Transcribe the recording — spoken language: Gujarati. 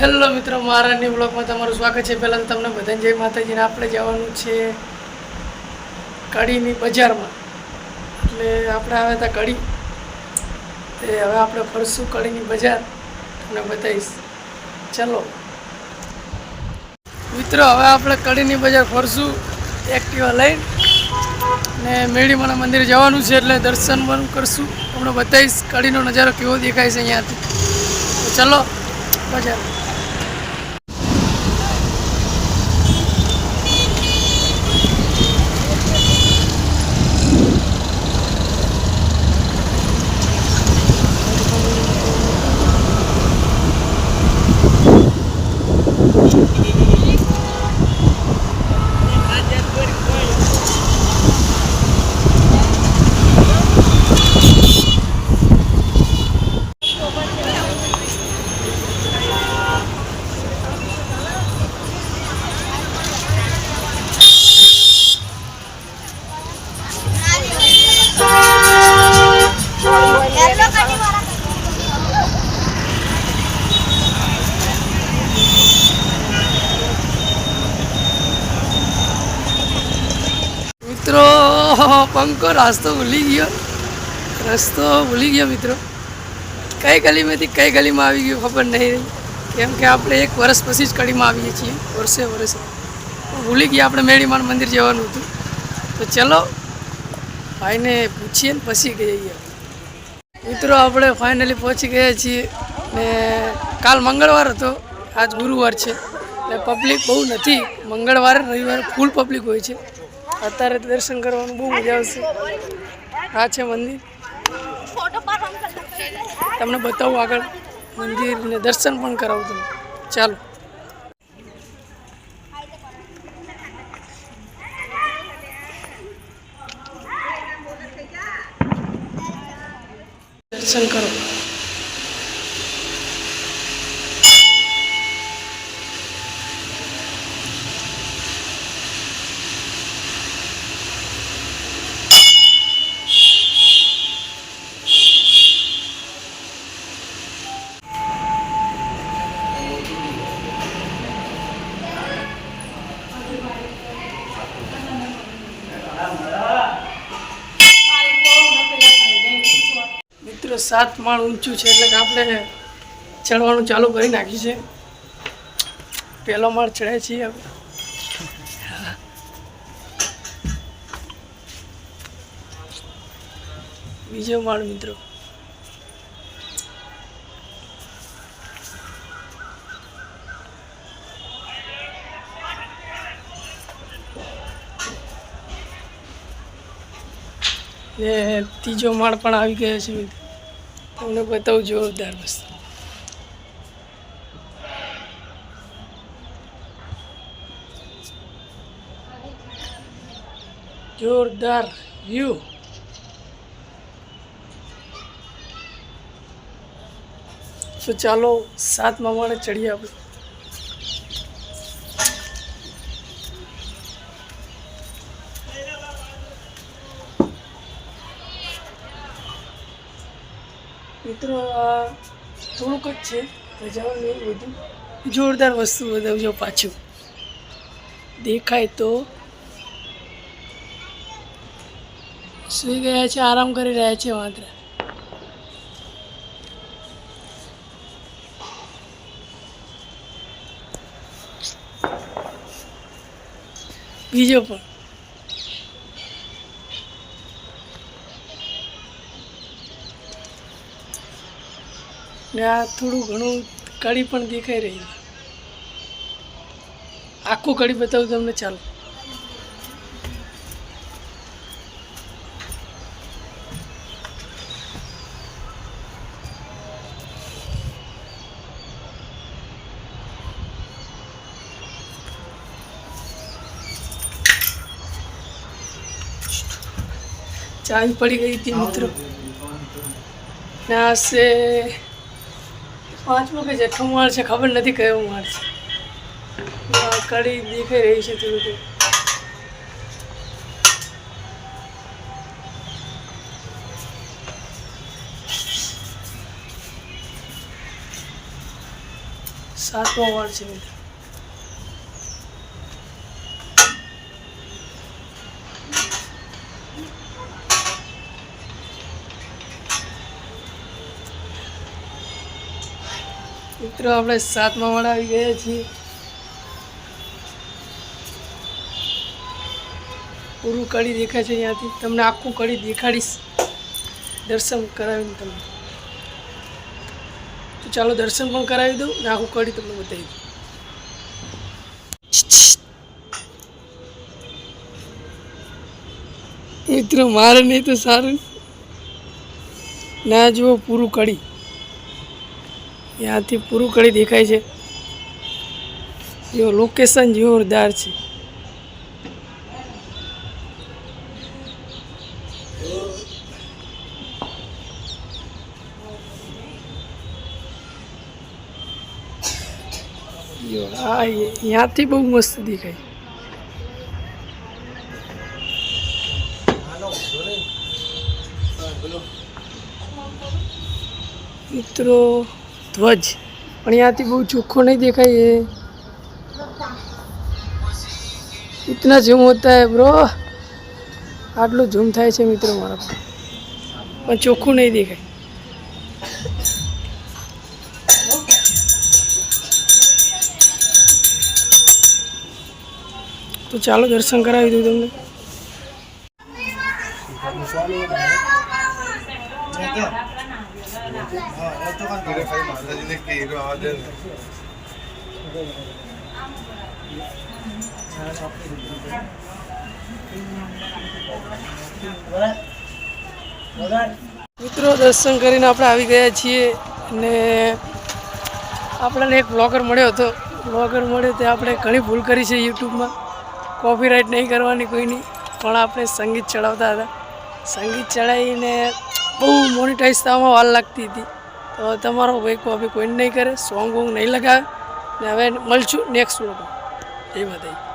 હેલો મિત્રો મહારાજની બ્લોગમાં તમારું સ્વાગત છે. પહેલાં તો તમને બધાને જય માતાજીને આપણે જવાનું છે કડીની બજારમાં. એટલે આપણે આવ્યા હતા કડી. તે હવે આપણે ફરશું કડીની બજાર. તમને બતાવીશ. ચલો. મિત્રો, હવે આપણે કડીની બજાર ફરશું એક્ટિવા લઈને. ને મેળીમાના મંદિરે જવાનું છે એટલે દર્શન પણ કરશું. તમને બતાવીશ કડીનો નજારો કેવો દેખાય છે અહીંયાથી. ચલો, બજાર. પંકો રસ્તો ભૂલી ગયો. રસ્તો ભૂલી ગયો મિત્રો. કઈ ગલીમાંથી કઈ ગલીમાં આવી ગયું ખબર નહીં કેમ કે આપણે એક વર્ષ પછી જ કડીમાં આવીએ છીએ, વર્ષે વર્ષે. ભૂલી ગયા આપણે મેળીમાન મંદિર જવાનું હતું. તો ચલો, ભાઈને પૂછીએ ને પછી જઈએ મિત્રો, આપણે ફાઇનલી પહોંચી ગયા છીએ. ને કાલ મંગળવાર હતો. આજ ગુરુવાર છે. એટલે પબ્લિક બહુ નથી. મંગળવારે, રવિવારે ફૂલ પબ્લિક હોય છે. અત્યારે દર્શન કરવાનું બહુ મજા આવશે. આ છે મંદિર. તમને બતાવું આગળ. મંદિરને દર્શન પણ કરાવું તમને. ચાલો. દર્શન કરો મિત્રો સાત માળ ઊંચું છે એટલે કે આપણે ચડવાનું ચાલુ કરી નાખ્યું છે. પહેલો માળ ચડે છીએ બીજો માળ મિત્રો. ને ત્રીજો માળ પણ આવી ગયો છે મિત્રો. તમને બતાવું જોરદાર વસ્તુ. જોરદાર વ્યૂ. તો ચાલો સાતમા માળે ચડીએ આપણે. મિત્રો, આ થોડુંક જ છે. જવાનું એવું બધું જોરદાર વસ્તુ બતાવજો પાછું. દેખાય તો. સુઈ ગયા છે, આરામ કરી રહ્યા છે માત્ર. બીજો પણ. ને આ થોડું ઘણું કડી પણ દેખાઈ રહી છે. આખું કડી બતાવું તમને ચાલો. ચાવી પડી ગઈ હતી મિત્રો. ના છે પાંચમો કે છઠ્ઠો માળ છે, ખબર નથી કયો માળ છે. કડી દેખાઈ રહી છે થોડું થોડું સાતમો માળ છે મિત્રો. મિત્રો, આપણે સાતમા વાળા આવી ગયા છીએ. પૂરું કડી દેખાય છે અહીંયાથી. તમને આખું કડી દેખાડીશ. દર્શન કરાવીને તમને. તો ચાલો દર્શન પણ કરાવી દઉં ને આખું કડી તમને બતાવી દઉં. મિત્રો, મારે નહીં તો સારું. ના જુઓ, પૂરું કડી. ત્યાંથી પૂરું કરી દેખાય છે. જો લોકેશન જોરદાર છે. આ ત્યાંથી બહુ મસ્ત દેખાય. મિત્રો ધ્વજ. પણ અહીંયાથી બહુ ચોખ્ખો નહીં દેખાય એટલા ઇતના ઝૂમ હોતા હે બ્રો આટલું ઝૂમ થાય છે મિત્રો મારા પણ ચોખ્ખું નહીં દેખાય. તો ચાલો દર્શન કરાવી દઉં તમને. Yeah. મિત્રો, દર્શન કરીને આપણે આવી ગયા છીએ ને આપણને એક બ્લોગર મળ્યો હતો. બ્લોગર મળ્યો તે આપણે ઘણી ભૂલ કરી છે યુટ્યુબમાં. કોપીરાઇટ નહીં કરવાની કોઈની, પણ આપણે સંગીત ચડાવતા હતા. સંગીત ચડાવીને બહુ મોનિટાઈઝ થવામાં વાર લાગતી હતી. તો તમારો ભાઈ કોપી કોઈ નહીં કરે સોંગ વોંગ નહીં લગાવે. ને હવે મળશું નેક્સ્ટ બ્લોગમાં એ બધાય